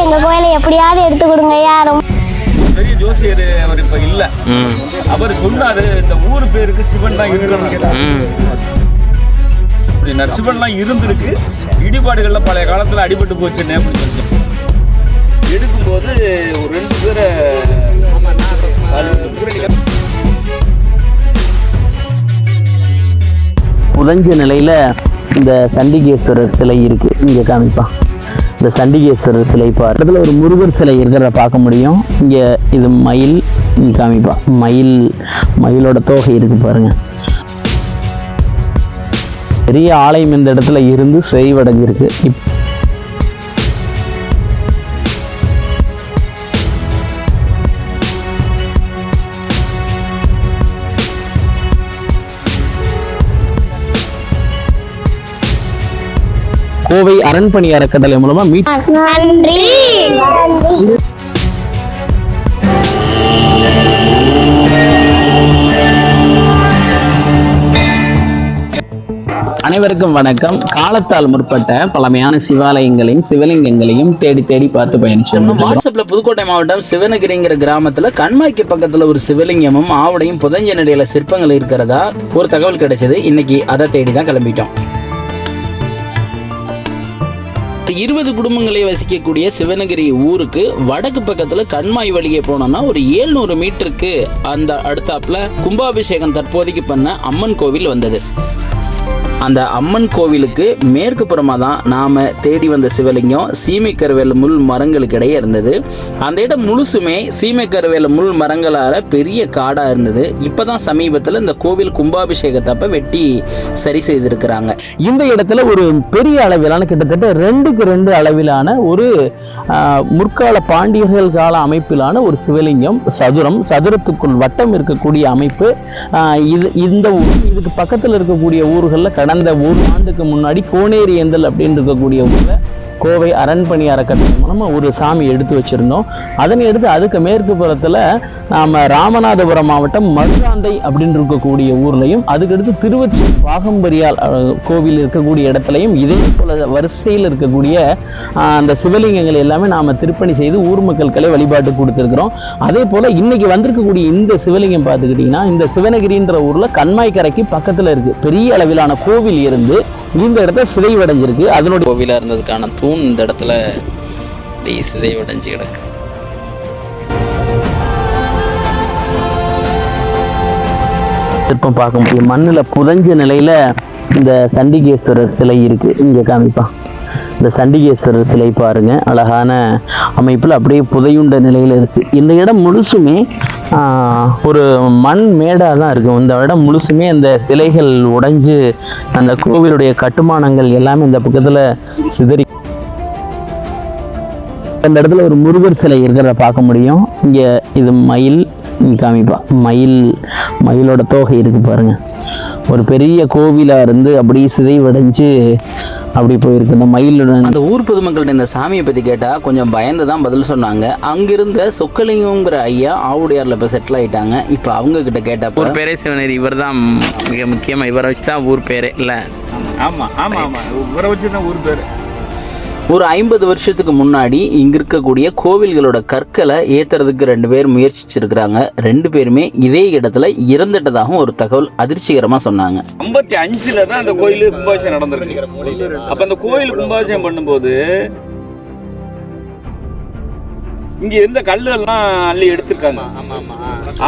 எங்க கோயிலை எப்படியாவது எடுத்து கொடுங்க யாரும். பெரிய ஜோசியர் அவர் இப்ப இல்ல. அவர் சொன்னாரு இந்த ஊர் பேருக்கு சிவன் தான் இருக்கணும். அப்படின்னாரு. சிவன்லாம் இருந்திருக்கு. இடிபாடுகள்ல பழைய காலத்துல அடிபட்டு போச்சுன்னு. எடுக்கும்போது ஒரு ரெண்டு பேரை புதஞ்ச நிலையில் இந்த சண்டிகேஸ்வரர் சிலை இருக்கு. இங்கே காமிப்பா. இந்த சண்டிகேஸ்வரர் சிலை பாரு. இடத்துல ஒரு முருகர் சிலை இருக்கிறத பார்க்க முடியும். இங்கே இது மயில் காமிப்பா. மயில் மயிலோட தோகை இருக்கு பாருங்க. பெரிய ஆலயம் இந்த இடத்துல இருந்து செய்வடைஞ்சிருக்கு இப் கோவை அரண்பணி அறக்கட்டளை மூலமா மீட் நன்றி. அனைவருக்கும் வணக்கம். காலத்தால் முற்பட்ட பழமையான சிவாலயங்களையும் சிவலிங்கங்களையும் தேடி தேடி பார்த்து பயணிச்சு நம்ம வாட்ஸ்அப்ல புதுக்கோட்டை மாவட்டம் சிவனகிரிங்கிற கிராமத்துல கண்மாய்க்கு பக்கத்துல ஒரு சிவலிங்கமும் ஆவுடையும் புதஞ்ச நடையில சிற்பங்கள் இருக்கிறதா ஒரு தகவல் கிடைச்சது. இன்னைக்கு அதை தேடி தான் கிளம்பிட்டோம். இருபது குடும்பங்களை வசிக்கக்கூடிய சிவனகிரி ஊருக்கு வடக்கு பக்கத்துல கண்மாய் வழியே போனோம்னா ஒரு 700 மீட்டருக்கு அந்த அடுத்தாப்புல கும்பாபிஷேகம் தற்போதைக்கு பண்ண அம்மன் கோவில் வந்தது. அந்த அம்மன் கோவிலுக்கு மேற்கு புறமாக தான் நாம் தேடி வந்த சிவலிங்கம் சீமைக்கருவேல முள் மரங்களுக்கு இடையே இருந்தது. அந்த இடம் முழுசுமே சீமைக்கருவேல முள் மரங்களால் பெரிய காடாக இருந்தது. இப்போ தான் சமீபத்தில் இந்த கோவில் கும்பாபிஷேகத்தப்ப வெட்டி சரி செய்திருக்கிறாங்க. இந்த இடத்துல ஒரு பெரிய அளவிலான கிட்டத்தட்ட ரெண்டுக்கு ரெண்டு அளவிலான ஒரு முற்கால பாண்டியர்கள் கால அமைப்பிலான ஒரு சிவலிங்கம் சதுரம் சதுரத்துக்குள் வட்டம் இருக்கக்கூடிய அமைப்பு. இது இந்த ஊர் இதுக்கு பக்கத்தில் இருக்கக்கூடிய ஊர்களில் கடந்த ஒரு ஆண்டுக்கு முன்னாடி கோனேரி ஏந்தல் அப்படின்னு இருக்கக்கூடிய ஊரில் கோவை அரண்பணி அறக்கட்டளை மூலமா ஒரு சாமி எடுத்து வச்சிருந்தோம். அதனை எடுத்து அதுக்கு மேற்கு புறத்தில் நாம் ராமநாதபுரம் மாவட்டம் மதுராந்தை அப்படின்னு இருக்கக்கூடிய ஊர்லயும் அதுக்கடுத்து திருவச்சி பாகம்பரியால் கோவில் இருக்கக்கூடிய இடத்துலையும் இதே போல வரிசையில் இருக்கக்கூடிய அந்த சிவலிங்கங்கள் எல்லாமே நாம் திருப்பணி செய்து ஊர் மக்களுக்களை வழிபாட்டு கொடுத்துருக்குறோம். அதே போல் இன்றைக்கி வந்திருக்கக்கூடிய இந்த சிவலிங்கம் பார்த்துக்கிட்டிங்கன்னா இந்த சிவனகிரின்ற ஊரில் கண்மாய்க்கரைக்கு பக்கத்தில் இருக்குது பெரிய அளவிலான கோவில் இருந்து இந்த இடத்த சிதைவடைஞ்சிருக்கு அதனுடைய கோவிலாக இருந்ததுக்கான தூண் இந்த இடத்துல அப்படியே சிதைவடைஞ்சு கிடக்கு. சிற்பம் பார்க்க முடியும். மண்ணில் புதஞ்ச நிலையில் இந்த சண்டிகேஸ்வரர் சிலை இருக்குது இங்கே காமிப்பான் இந்த சண்டிகேஸ்வரர் சிலை பாருங்க. அழகான அமைப்பில் அப்படியே புதையுண்ட நிலையில் இருக்குது இந்த இடம் முழுசுமே ஒரு மண் மேடாக தான் இருக்கும் இந்த இடம் முழுசுமே அந்த சிலைகள் உடைஞ்சு அந்த கோவிலுடைய கட்டுமானங்கள் எல்லாமே இந்த பக்கத்தில் சிதறி இந்த இடத்துல ஒரு முருகர் சிலை இருக்கிறத பார்க்க முடியும். இங்க இது மயில் காமிப்பா. மயில் மயிலோட தோகை இருக்கு பாருங்க. ஒரு பெரிய கோவிலா இருந்து அப்படியே சிதைவடைஞ்சு அப்படி போயிருக்கு. இந்த மயிலுடன் அந்த ஊர் பொதுமக்கள்கிட்ட இந்த சாமியை பற்றி கேட்டால் கொஞ்சம் பயந்து தான் பதில் சொன்னாங்க. அங்கிருந்த சொக்கலிங்கங்கிற ஐயா ஆவுடையாரில் இப்போ செட்டில் ஆயிட்டாங்க. இப்போ அவங்க கிட்ட கேட்டப்போ ஊர் பேரே சிவனேரி இவர் தான் மிக முக்கியமாக இவரை வச்சு தான் ஊர் பேரே. இல்லை? ஆமா ஆமா ஆமா. இவரை வச்சுதான் ஊர் பேரு. ஒரு ஐம்பது வருஷத்துக்கு முன்னாடி இங்க இருக்கக்கூடிய கோவில்களோட கற்களை ஏத்துறதுக்கு ரெண்டு பேர் முயற்சிச்சிருக்கிறாங்க. ரெண்டு பேருமே இதே இடத்துல இறந்துட்டதாகவும் ஒரு தகவல் அதிர்ச்சிகரமா சொன்னாங்க. ஐம்பத்தி அஞ்சுல தான் அந்த கோயில் கும்பாபிஷேகம் நடந்திருக்கு. அப்ப அந்த கோயில் கும்பாபிஷேகம் பண்ணும்போது இங்க இருந்த கல்லெல்லாம் அள்ளி எடுத்திருக்காங்க.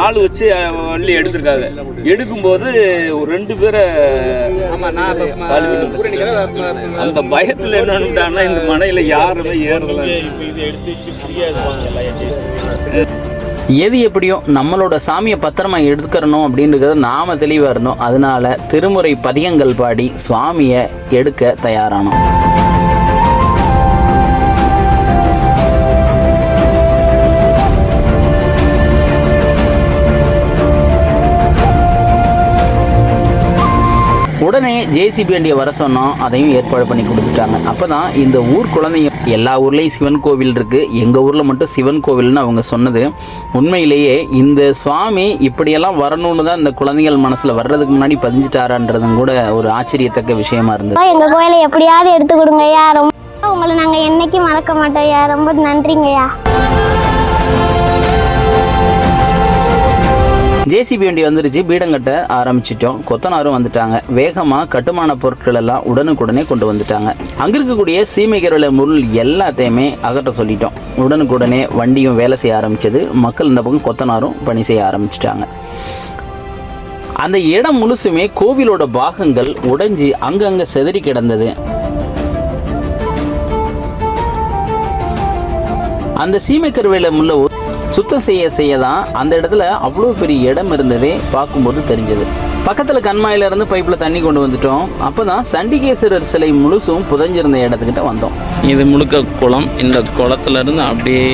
ஆள் வச்சு அள்ளி எடுத்திருக்காங்க. எடுக்கும்போது ஒரு ரெண்டு பேரை. அந்த பயத்துல என்னன்னுட்டாங்கன்னா இந்த மனையில யாருமே ஏறல. எது எப்படியோ நம்மளோட சாமியை பத்திரமா எடுத்துக்கிறணும் அப்படின்றத நாம தெளிவா இருந்தோம். அதனால திருமுறை பதிகங்கள் பாடி சுவாமியை எடுக்க தயாரானோம். உடனே ஜேசிபி வண்டியை வர சொன்னோம். அதையும் ஏற்பாடு பண்ணி கொடுத்துட்டாங்க. அப்போ தான் இந்த ஊர் குழந்தைங்க எல்லா ஊர்லேயும் சிவன் கோவில் இருக்குது எங்கள் ஊரில் மட்டும் சிவன் கோவில்னு அவங்க சொன்னது. உண்மையிலேயே இந்த சுவாமி இப்படியெல்லாம் வரணும்னு தான் இந்த குழந்தைகள் மனசில் வர்றதுக்கு முன்னாடி பதிஞ்சிட்டாரான்றதும் கூட ஒரு ஆச்சரியத்தக்க விஷயமா இருந்தது. எங்கள் கோயிலை எப்படியாவது எடுத்து கொடுங்க யாரும் உங்களை நாங்கள் என்னைக்கும் மறக்க மாட்டோம் ரொம்ப நன்றிங்கய்யா. ஜேசிபி வண்டி வந்துருச்சு. பீடங்கட்ட ஆரம்பிச்சிட்டோம். கொத்தனாரும் வந்துட்டாங்க. வேகமாக கட்டுமான பொருட்கள் எல்லாம் உடனுக்குடனே கொண்டு வந்துட்டாங்க. அங்கே இருக்கக்கூடிய சீமைகரல முருள் எல்லாத்தையுமே அகற்ற சொல்லிட்டோம். உடனுக்குடனே வண்டியும் வேலை செய்ய ஆரம்பிச்சது. மக்கள் இந்த பக்கம் கொத்தனாரும் பணி செய்ய ஆரம்பிச்சிட்டாங்க. அந்த இடம் முழுசுமே கோவிலோட பாகங்கள் உடைஞ்சி அங்கங்கே செதறி கிடந்தது. அந்த சீமைக்கருவேல முள்ள சுத்தம் செய்ய செய்ய தான் அந்த இடத்துல அவ்வளோ பெரிய இடம் இருந்ததே பார்க்கும்போது தெரிஞ்சது. பக்கத்தில் கண்மாயில இருந்து பைப்பில் தண்ணி கொண்டு வந்துட்டோம். அப்போ தான் சண்டிகேஸ்வரர் சிலை முழுசும் புதைஞ்சிருந்த இடத்துக்கிட்ட வந்தோம். இது முழுக்க குளம். இந்த குளத்துல இருந்து அப்படியே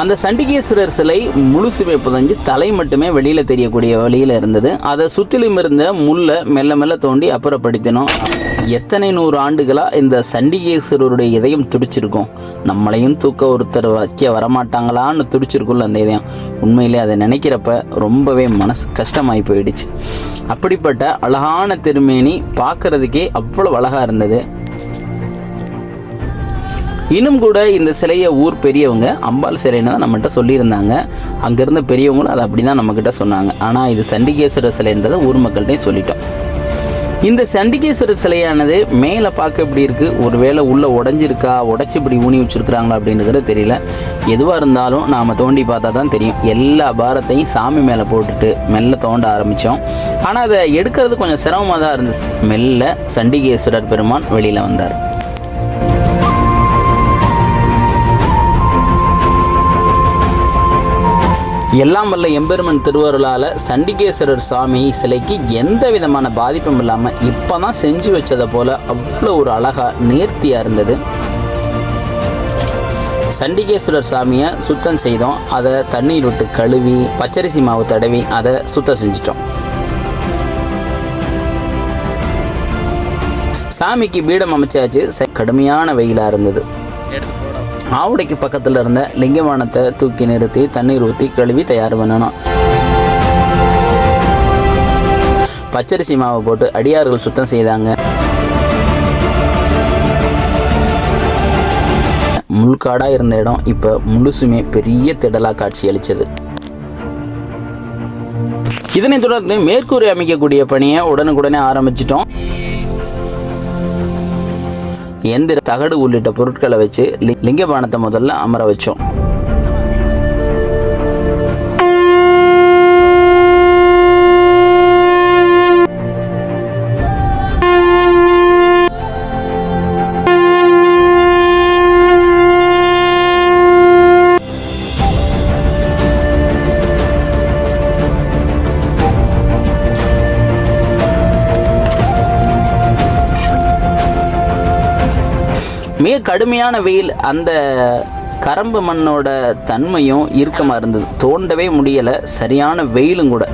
அந்த சண்டிகேஸ்வரர் சிலை முழுசுமே புதைஞ்சு தலை மட்டுமே வெளியில் தெரியக்கூடிய வழியில் இருந்தது. அதை சுற்றிலும் இருந்த முள்ளை மெல்ல மெல்ல தோண்டி அப்புறப்படுத்தினோம். எத்தனை நூறு ஆண்டுகளாக இந்த சண்டிகேஸ்வரருடைய இதயம் துடிச்சிருக்கும்? நம்மளையும் தூக்க ஒருத்தர் வைக்க வரமாட்டாங்களான்னு துடிச்சிருக்கும்ல அந்த இதயம். உண்மையிலே அதை நினைக்கிறப்ப ரொம்பவே மனசு கஷ்டமாகி போயிடுச்சு. அப்படிப்பட்ட அழகான திருமேனி பார்க்கறதுக்கே அவ்வளோ அழகாக இருந்தது. இன்னும் கூட இந்த சிலையை ஊர் பெரியவங்க அம்பாள் சிலைன்னு தான் நம்மகிட்ட சொல்லியிருந்தாங்க. அங்கேருந்த பெரியவங்களும் அதை அப்படி தான் நம்மக்கிட்ட சொன்னாங்க. ஆனால் இது சண்டிகேஸ்வரர் சிலைன்றதை ஊர் மக்கள்கிட்டையும் சொல்லிட்டோம். இந்த சண்டிகேஸ்வரர் சிலையானது மேலே பார்க்க எப்படி இருக்குது ஒருவேளை உள்ளே உடஞ்சிருக்கா? உடச்சி இப்படி ஊனி வச்சுருக்குறாங்களா அப்படின்றது தெரியல. எதுவாக இருந்தாலும் நாம் தோண்டி பார்த்தா தான் தெரியும். எல்லா பாரத்தையும் சாமி மேலே போட்டுட்டு மெல்ல தோண்ட ஆரம்பித்தோம் ஆனால் அதை எடுக்கிறது கொஞ்சம் சிரமமாக தான் இருந்தது. மெல்ல சண்டிகேஸ்வரர் பெருமான் வெளியில் வந்தார். எல்லாம் வல்ல எம்பெருமன் திருவருளால் சண்டிகேஸ்வரர் சாமி சிலைக்கு எந்த விதமான பாதிப்பும் இல்லாமல் இப்போ தான் செஞ்சு வச்சதை போல் அவ்வளோ ஒரு அழகாக நேர்த்தியாக இருந்தது. சண்டிகேஸ்வரர் சாமியை சுத்தம் செய்தோம். அதை தண்ணீர் விட்டு கழுவி பச்சரிசி மாவு தடவி அதை சுத்தம் செஞ்சிட்டோம். சாமிக்கு பீடம் அமைச்சாச்சு. ச- கடுமையான வெயிலாக இருந்தது. ஆவுடைக்கு பக்கத்தில் இருந்த லிங்கமானத்தை தூக்கி நிறுத்தி தண்ணீர் ஊற்றி கழுவி தயார் பண்ணணும். பச்சரிசி மாவை போட்டு அடியார்கள் சுத்தம் செய்தாங்க. முள்காடாக இருந்த இடம் இப்போ முழுசுமே பெரிய திடலாக காட்சி அளித்தது இதனைத் தொடர்ந்து மேற்கூரை அமைக்கக்கூடிய பணியை உடனுக்குடனே ஆரம்பிச்சிட்டோம். எந்திர தகடு உள்ளிட்ட பொருட்களை வச்சு லிங்கபானத்தை முதல்ல அமர வச்சோம். கடுமையான வெயில் அந்த கரம்பு மண்ணோட தன்மையும் இறுக்கமாக இருந்தது. தோண்டவே முடியலை சரியான வெயிலும் கூட.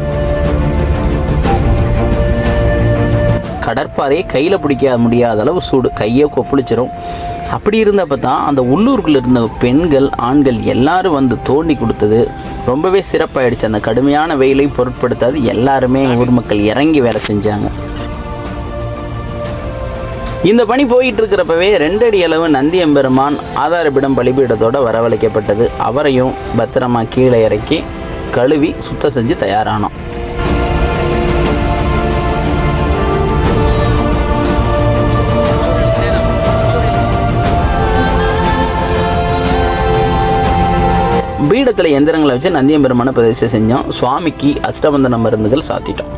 கடற்பாறையை கையில் பிடிக்க முடியாத அளவு சூடு கையை கொப்பளிச்சிரும். அப்படி இருந்தப்போ தான் அந்த உள்ளூருக்குள்ள இருந்த பெண்கள் ஆண்கள் எல்லாரும் வந்து தோண்டி கொடுத்தது. ரொம்பவே சிறப்பாயிடுச்சு. அந்த கடுமையான வெயிலையும் பொருட்படுத்தாது. எல்லாருமே ஊர் மக்கள் இறங்கி வேலை செஞ்சாங்க. இந்த பணி போயிட்டு இருக்கிறப்பவே ரெண்டடி அளவு நந்தி எம்பெருமான் ஆதாரபிடம் பலிபீடத்தோட வரவழைக்கப்பட்டது. அவரையும் பத்திரமா கீழே இறக்கி கழுவி சுத்தம் செஞ்சு தயாரானோம் பீடத்தில் எந்திரங்களை வச்சு நந்தியம்பெருமான பிரதிஷ்டை செஞ்சோம். சுவாமிக்கு அஷ்டபந்தன மருந்துகள் சாத்திட்டோம்.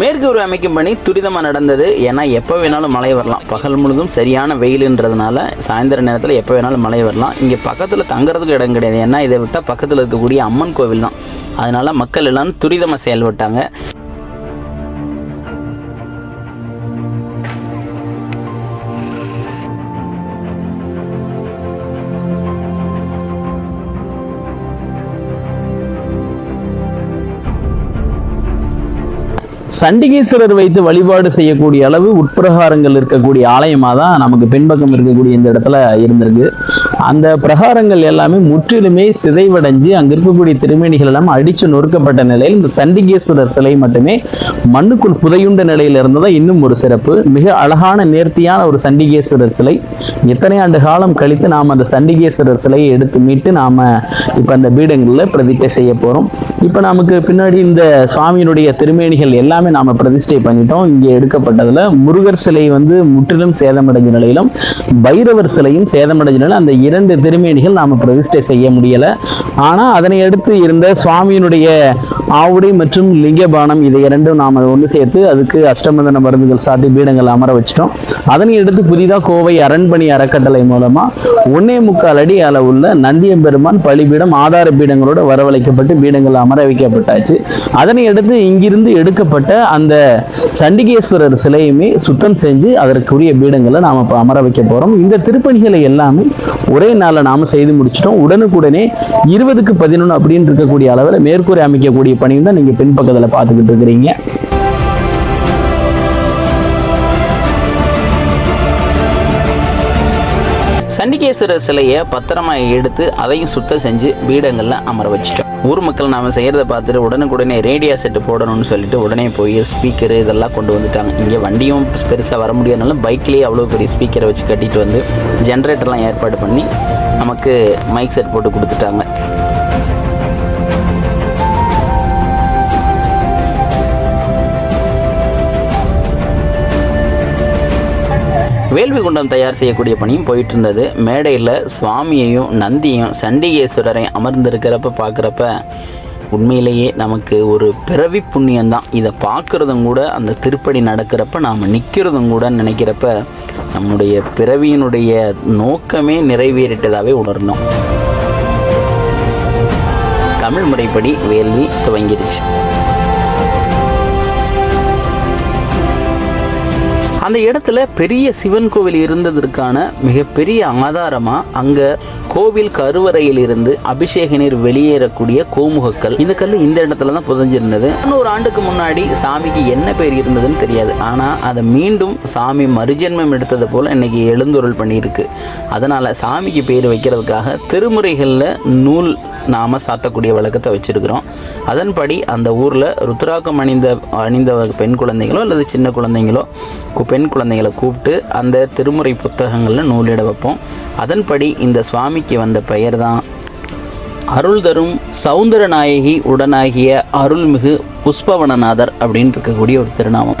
மேற்கு உருவ அமைக்கும் பணி துரிதமாக நடந்தது. ஏன்னா எப்போ வேணாலும் மழை வரலாம். பகல் முழுதும் சரியான வெயிலுன்றதுனால சாயந்தர நேரத்தில் எப்போ வேணாலும் மழை வரலாம். இங்கே பக்கத்தில் தங்குறதுக்கு இடம் கிடையாது. ஏன்னா இதை விட்டால் பக்கத்தில் இருக்கக்கூடிய அம்மன் கோவில் தான் அதனால் மக்கள் எல்லாம் துரிதமாக செயல்பட்டாங்க. சண்டிகேஸ்வரர் வைத்து வழிபாடு செய்யக்கூடிய அளவு உட்பிரகாரங்கள் இருக்கக்கூடிய ஆலயமாக தான் நமக்கு பின்பக்கம் இருக்கக்கூடிய இந்த இடத்துல இருந்திருக்கு. அந்த பிரகாரங்கள் எல்லாமே முற்றிலுமே சிதைவடைஞ்சு அங்கே இருக்கக்கூடிய திருமேனிகள் எல்லாம் அடிச்சு நொறுக்கப்பட்ட நிலையில் இந்த சண்டிகேஸ்வரர் சிலை மட்டுமே மண்ணுக்குள் புதையுண்ட நிலையில் இருந்ததா இன்னும் ஒரு சிறப்பு. மிக அழகான நேர்த்தியான ஒரு சண்டிகேஸ்வரர் சிலை. எத்தனை ஆண்டு காலம் கழித்து நாம் அந்த சண்டிகேஸ்வரர் சிலையை எடுத்து மீட்டு நாம இப்ப அந்த பீடங்களில் பிரதிட்டை செய்ய போறோம். இப்ப நமக்கு பின்னாடி இந்த சுவாமியினுடைய திருமேனிகள் எல்லாமே நாம பிரதிஷ்டை பண்ணிட்டோம். இங்கே எடுக்கப்பட்டதுல முருகர் சிலை வந்து முற்றிலும் சேதமடைஞ்ச நிலையிலும் பைரவர் சிலையும் சேதமடைஞ்ச நிலையில அந்த இரண்டு திருமேனிகள் நாம பிரதிஷ்டை செய்ய முடியல. ஆனா அதனை அடுத்து இருந்த சுவாமியினுடைய ஆவுடை மற்றும் லிங்கபானம் இதை இரண்டும் நாம ஒன்று சேர்த்து அதுக்கு அஷ்டமதன மருந்துகள் சாத்தி பீடங்கள் அமர வச்சிட்டோம். அதனை அடுத்து புதிதாக கோவை அரண்பணி அறக்கட்டளை மூலமா ஒன்னே முக்கால் அடி அளவுள்ள நந்தியம்பெருமான் பலிபீடம் ஆதார பீடங்களோட வரவழைக்கப்பட்டு பீடங்கள் அமர வைக்கப்பட்டாச்சு. அதனை அடுத்து இங்கிருந்து எடுக்கப்பட்ட அந்த சண்டிகேஸ்வரர் சிலையுமே சுத்தம் செஞ்சு அதற்குரிய பீடங்களை நாம இப்போ அமர வைக்க போறோம். இந்த திருப்பணிகளை எல்லாமே ஒரே நாளில் நாம செய்து முடிச்சிட்டோம். உடனுக்குடனே இருபதுக்கு பதினொன்று அப்படின்னு இருக்கக்கூடிய அளவில் மேற்கூரை அமைக்கக்கூடிய பணியும் தான் நீங்கள் பின்பக்கத்தில் பார்த்துக்கிட்டு இருக்கிறீங்க. சண்டிகேஸ்வரர் சிலையை பத்திரமா எடுத்து அதையும் சுத்தம் செஞ்சு பீடங்களில் அமர வச்சிட்டோம். ஊர் மக்கள் நாம் செய்கிறத பார்த்துட்டு உடனுக்குடனே ரேடியோ செட்டு போடணும்னு சொல்லிட்டு உடனே போய் ஸ்பீக்கரு இதெல்லாம் கொண்டு வந்துட்டாங்க. இங்கே வண்டியும் பெருசாக வர முடியாதனால பைக்லேயே அவ்வளோ பெரிய ஸ்பீக்கரை வச்சு கட்டிட்டு வந்து ஜென்ரேட்டர்லாம் ஏற்பாடு பண்ணி நமக்கு மைக் செட் போட்டு கொடுத்துட்டாங்க. வேள்வி குண்டம் தயார் செய்யக்கூடிய பணியும் போயிட்டு இருந்தது மேடையில் சுவாமியையும் நந்தியையும் சண்டிகேஸ்வரரையும் அமர்ந்திருக்கிறப்ப பார்க்குறப்ப உண்மையிலேயே நமக்கு ஒரு பிறவி புண்ணியம்தான் இதை பார்க்குறதும் கூட அந்த திருப்படி நடக்கிறப்ப நாம் நிற்கிறதும் கூட நினைக்கிறப்ப நம்முடைய பிறவியினுடைய நோக்கமே நிறைவேறிட்டதாகவே உணர்ந்தோம். தமிழ் முறைப்படி வேள்வி துவங்கிடுச்சு. அந்த இடத்துல பெரிய சிவன் கோவில் இருந்ததற்கான மிகப்பெரிய ஆதாரமாக அங்கே கோவில் கருவறையில் இருந்து அபிஷேக நீர் வெளியேறக்கூடிய கோமுகக்கல். இந்த கல் இந்த இடத்துல தான் புதஞ்சிருந்தது. ஒரு ஆண்டுக்கு முன்னாடி சாமிக்கு என்ன பேர் இருந்ததுன்னு தெரியாது. ஆனால் அதை மீண்டும் சாமி மறுஜென்மம் எடுத்தது போல் இன்னைக்கு எழுந்துருள் பண்ணியிருக்கு. அதனால் சாமிக்கு பேர் வைக்கிறதுக்காக திருமுறைகளில் நூல் நாம் சாத்தக்கூடிய வழக்கத்தை வச்சிருக்கிறோம். அதன்படி அந்த ஊரில் ருத்ராக்கம் அணிந்த அணிந்த பெண் குழந்தைகளோ அல்லது சின்ன குழந்தைங்களோ பெண் குழந்தைகளை கூப்பிட்டு அந்த திருமுறை புத்தகங்களில் நூலிட வைப்போம். அதன்படி இந்த சுவாமிக்கு வந்த பெயர் தான் அருள் தரும் சௌந்தரநாயகி உடனாகிய அருள்மிகு புஷ்பவனநாதர் அப்படின்னு இருக்கக்கூடிய ஒரு திருநாமம்.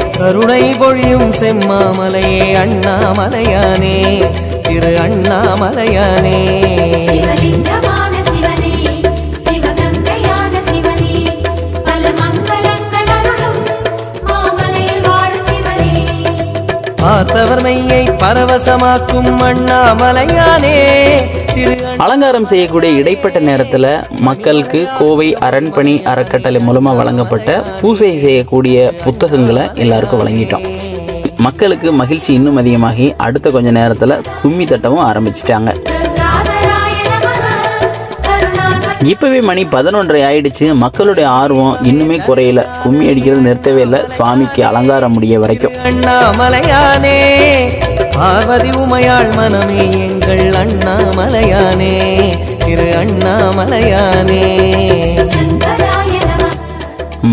கருணை பொழியும் செம்மாமலையே அண்ணாமலையானே. திரு அண்ணாமலையானே. பார்த்தவர் மையை பரவசமாக்கும் அண்ணாமலையானே. அலங்காரம் செய்யக்கூடிய இடைப்பட்ட நேரத்தில் மக்களுக்கு கோவை அரண்பணி அறக்கட்டளை மூலமாக வழங்கப்பட்ட பூசை செய்யக்கூடிய புத்தகங்களை எல்லாருக்கும் வழங்கிட்டோம். மக்களுக்கு மகிழ்ச்சி இன்னும் அதிகமாகி அடுத்த கொஞ்ச நேரத்தில் கும்மி தட்டவும் ஆரம்பிச்சிட்டாங்க. இப்போவே மணி பதினொன்றரை ஆயிடுச்சு. மக்களுடைய ஆர்வம் இன்னுமே குறையல. கும்மி அடிக்கிறது நிறுத்தவே இல்லை. சுவாமிக்கு அலங்காரம் முடிய வரைக்கும். அண்ணாமலையானே பார்வதி உமையாள் மனமே எங்கள் அண்ணாமலையானே திரு அண்ணாமலையானே.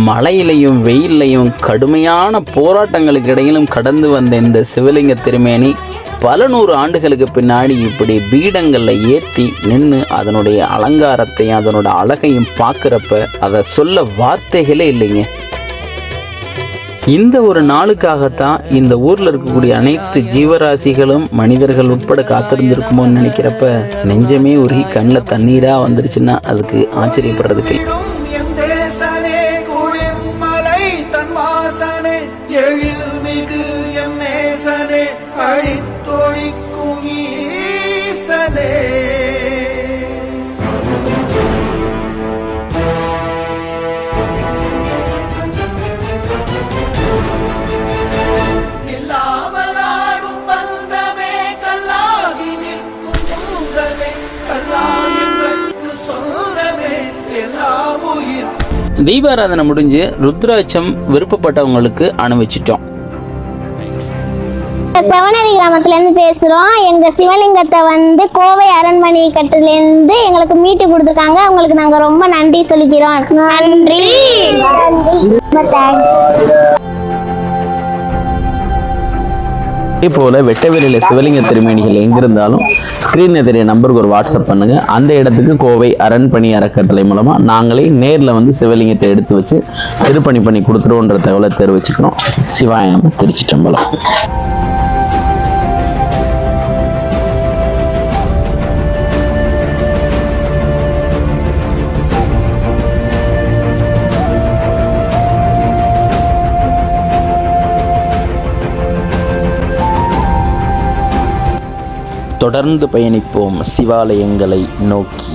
மழையிலையும் வெயில்லையும் கடுமையான போராட்டங்களுக்கு இடையிலும் கடந்து வந்த இந்த சிவலிங்க திருமேனி பல நூறு ஆண்டுகளுக்கு பின்னாடி இப்படி பீடங்களில் ஏற்றி நின்று அதனுடைய அலங்காரத்தையும் அதனோட அழகையும் பார்க்குறப்ப அதை சொல்ல வார்த்தைகளே இல்லைங்க. இந்த ஒரு நாளுக்காகத்தான் இந்த ஊர்ல இருக்கக்கூடிய அனைத்து ஜீவராசிகளும் மனிதர்கள் உட்பட காத்திருந்திருக்குமோன்னு நினைக்கிறப்ப நெஞ்சமே உருகி கண்ணில் தண்ணீரா வந்துருச்சுன்னா அதுக்கு ஆச்சரியப்படுறதுக்கு எழில் மிகு எம் நேசனே தொழிக்கும் ஈசனே. தீபாராதனை முடிஞ்சு ருத்ராட்சம் விருப்பப்பட்டவங்களுக்கு அனுபவிச்சிட்டோம். செவனரி கிராமத்துல இருந்து பேசுறோம். எங்க சிவலிங்கத்தை வந்து கோவை அரண்மனை கட்டுல இருந்து எங்களுக்கு மீட்டு கொடுத்துருக்காங்க. அவங்களுக்கு நாங்க ரொம்ப நன்றி சொல்லிக்கிறோம். நன்றி. ரொம்ப அதே போல வெட்டவெளியில சிவலிங்க திருமேனிகள் எங்கிருந்தாலும் ஸ்கிரீன் தெரிய நம்பருக்கு ஒரு வாட்ஸ்அப் பண்ணுங்க. அந்த இடத்துக்கு கோவை அரண்பணி அறக்கட்டளை மூலமா நாங்களே நேர்ல வந்து சிவலிங்கத்தை எடுத்து வச்சு திருப்பணி பண்ணி கொடுத்துருவோன்ற தகவலை தெரிவிச்சுக்கிறோம். சிவாயம் திருச்சிட்டம்பலம் தொடர்ந்து பயணிப்போம் சிவாலயங்களை நோக்கி.